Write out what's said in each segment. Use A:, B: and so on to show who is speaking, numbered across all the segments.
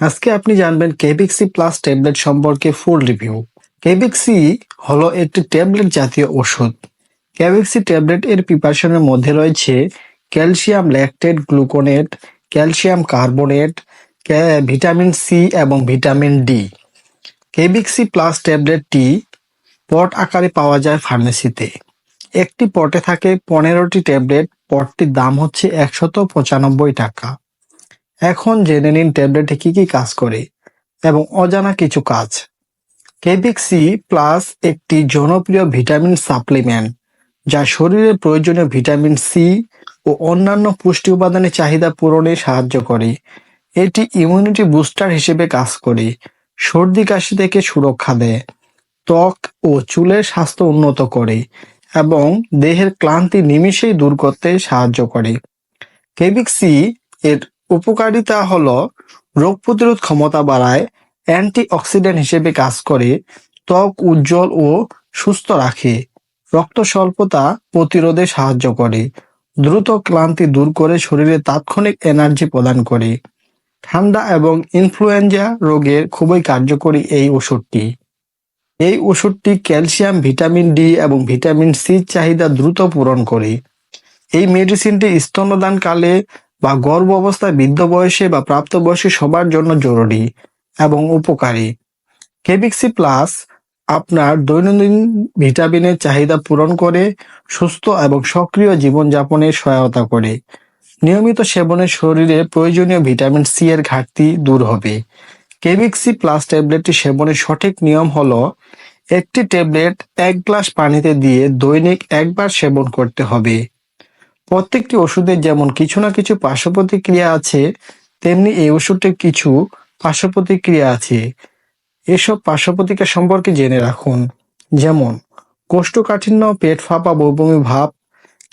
A: আজকে আপনি জানবেন কেবিক্সি প্লাস ট্যাবলেট সম্পর্কে ফুল রিভিউ কেবিক্সি হলো একটি ট্যাবলেট জাতীয় ওষুধ। কেবিক্সি ট্যাবলেট এর প্রিপারেশনের মধ্যে রয়েছে calcium lactate gluconate calcium carbonate vitamin C এবং ভিটামিন ডি কেবিক্সি প্লাস ট্যাবলেটটি পট আকারে পাওয়া যায় ফার্মেসিতে একটি পটে থাকে পনেরোটি ট্যাবলেট পটটির দাম হচ্ছে একশত পঁচানব্বই টাকা। এখন জেনে নিন ট্যাবলেটে কি কি কাজ করে এবং অজানা কিছু কাজ। কেবিক্সি প্লাস একটি জনপ্রিয় ভিটামিন সাপ্লিমেন্ট, যা শরীরের প্রয়োজনীয় ভিটামিন সি ও অন্যান্য পুষ্টি উপাদানের চাহিদা পূরণে সাহায্য করে। এটি ইমিউনিটি বুস্টার হিসেবে কাজ করে, সর্দি কাশি থেকে সুরক্ষা দেয়, ত্বক ও চুলের স্বাস্থ্য উন্নত করে এবং দেহের ক্লান্তি নিমিষেই দূর করতে সাহায্য করে। কেবিক্সি এর উপকারিতা হল রোগ প্রতিরোধ ক্ষমতা বাড়ায় অ্যান্টি অক্সিডেন্ট হিসেবে কাজ করে, ত্বক উজ্জ্বল ও সুস্থ রাখে, রক্ত স্বল্পতা প্রতিরোধে সাহায্য করে, দ্রুত ক্লান্তি দূর করে শরীরে তাৎক্ষণিক এনার্জি প্রদান করে। ঠান্ডা এবং ইনফ্লুয়েঞ্জা রোগের খুবই কার্যকরী এই ওষুধটি। এই ওষুধটি ক্যালসিয়াম, ভিটামিন ডি এবং ভিটামিন সি চাহিদা দ্রুত পূরণ করে। এই মেডিসিনটি স্তন্যদানকালে বা গর্ভ অবস্থায় বৃদ্ধ বয়সে বা প্রাপ্ত প্রাপ্তবয়সী সবার জন্য জরুরি এবং উপকারী। কেবিক্সি প্লাস আপনার দৈনন্দিন ভিটামিনের চাহিদা পূরণ করে, সুস্থ এবং সক্রিয় জীবনযাপনে সহায়তা করে। নিয়মিত সেবনে শরীরে প্রয়োজনীয় ভিটামিন সি এর ঘাটতি দূর হবে। কেবিক্সি প্লাস ট্যাবলেটটি সেবনের সঠিক নিয়ম হলো, একটি ট্যাবলেট এক গ্লাস পানিতে দিয়ে দৈনিক একবার সেবন করতে হবে। প্রত্যেকটি ওষুধের যেমন কিছু না কিছু পার্শ্ব প্রতিক্রিয়া আছে, তেমনি এই ওষুধটির কিছু পার্শ্ব প্রতিক্রিয়া আছে। এসব পার্শ্ব প্রতিক্রিয়া সম্পর্কে জেনে রাখুন। যেমন, কোষ্ঠকাঠিন্য, পেট ফাঁপা, বমি ভাব,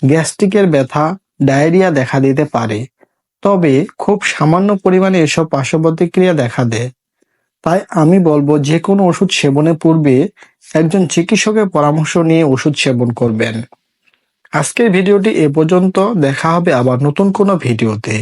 A: গ্যাস্ট্রিকের ব্যথা, ডায়রিয়া দেখা দিতে পারে। তবে খুব সামান্য পরিমাণে এসব পার্শ্ব প্রতিক্রিয়া দেখা দেয়। তাই আমি বলব যে কোনো ওষুধ সেবনের পূর্বে একজন চিকিৎসকের পরামর্শ নিয়ে ওষুধ সেবন করবেন। আজকের ভিডিওটি এ পর্যন্ত দেখা হবে আবার নতুন কোনো ভিডিওতে।